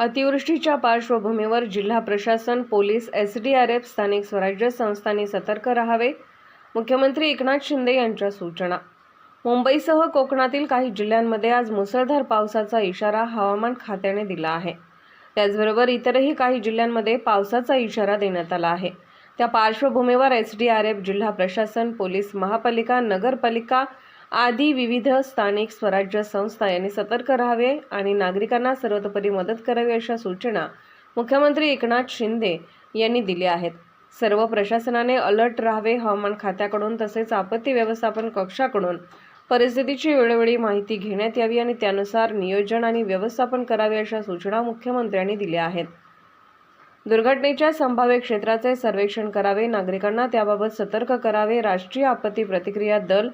अतिवृष्टीच्या पार्श्वभूमीवर जिल्हा प्रशासन police S D R F स्थानिक स्वराज्य संस्थांनी सतर्क राहावे. मुख्यमंत्री एकनाथ शिंदे यांच्या सूचना. मुंबईसह कोकणातील काही जिल्ह्यांमध्ये आज मुसळधार पावसाचा इशारा हवामान खात्याने दिला आहे. त्याचबरोबर इतरही काही जिल्ह्यांमध्ये पावसाचा इशारा देण्यात आला आहे. त्या पार्श्वभूमीवर एस डी आर एफ जिल्हा प्रशासन पोलीस महापालिका नगरपालिका आदी विविध स्थानिक स्वराज्य संस्था यांनी सतर्क राहावे आणि नागरिकांना सर्वतोपरी मदत करावी अशा सूचना मुख्यमंत्री एकनाथ शिंदे यांनी दिल्या आहेत. सर्व प्रशासनाने अलर्ट राहावे हवामान खात्याकडून तसेच आपत्ती व्यवस्थापन कक्षाकडून परिस्थितीची वेळोवेळी माहिती घेण्यात यावी आणि त्यानुसार नियोजन आणि व्यवस्थापन करावे अशा सूचना मुख्यमंत्र्यांनी दिल्या आहेत. दुर्घटनेच्या संभाव्य क्षेत्राचे सर्वेक्षण करावे नागरिकांना त्याबाबत सतर्क करावे राष्ट्रीय आपत्ती प्रतिक्रिया दल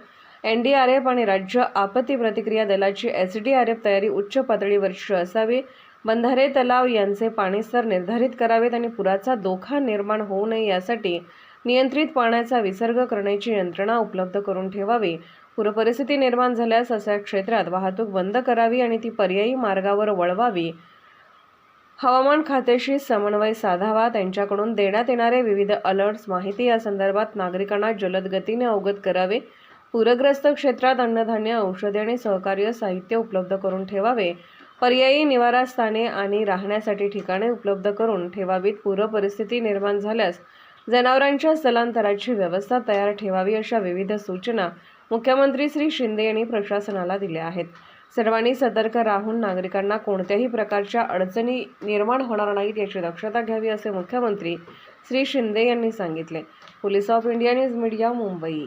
एनडीआरएफ आणि राज्य आपत्ती प्रतिक्रिया दलाची एसडीआरएफ तयारी उच्च पातळीवरची असावी. बंधारे तलाव यांचे पाणीस्तर निर्धारित करावेत आणि पुराचा धोका निर्माण होऊ नये यासाठी नियंत्रित पाण्याचा विसर्ग करण्याची यंत्रणा उपलब्ध करून ठेवावी. पूरपरिस्थिती निर्माण झाल्यास अशा क्षेत्रात वाहतूक बंद करावी आणि ती पर्यायी मार्गावर वळवावी. हवामान खात्याशी समन्वय साधावा. त्यांच्याकडून देण्यात येणारे विविध अलर्ट्स माहिती या संदर्भात नागरिकांना जलद गतीने अवगत करावे. पूरग्रस्त क्षेत्रात अन्नधान्य औषधे आणि सहकार्य साहित्य उपलब्ध करून ठेवावे. पर्यायी निवारास्थाने आणि राहण्यासाठी ठिकाणे उपलब्ध करून ठेवावीत. पूरपरिस्थिती निर्माण झाल्यास जनावरांच्या स्थलांतराची व्यवस्था तयार ठेवावी अशा विविध सूचना मुख्यमंत्री श्री शिंदे यांनी प्रशासनाला दिल्या आहेत. सर्वांनी सतर्क राहून नागरिकांना कोणत्याही प्रकारच्या अडचणी निर्माण होणार नाहीत याची दक्षता घ्यावी असे मुख्यमंत्री श्री शिंदे यांनी सांगितले. Police of India news media Mumbai.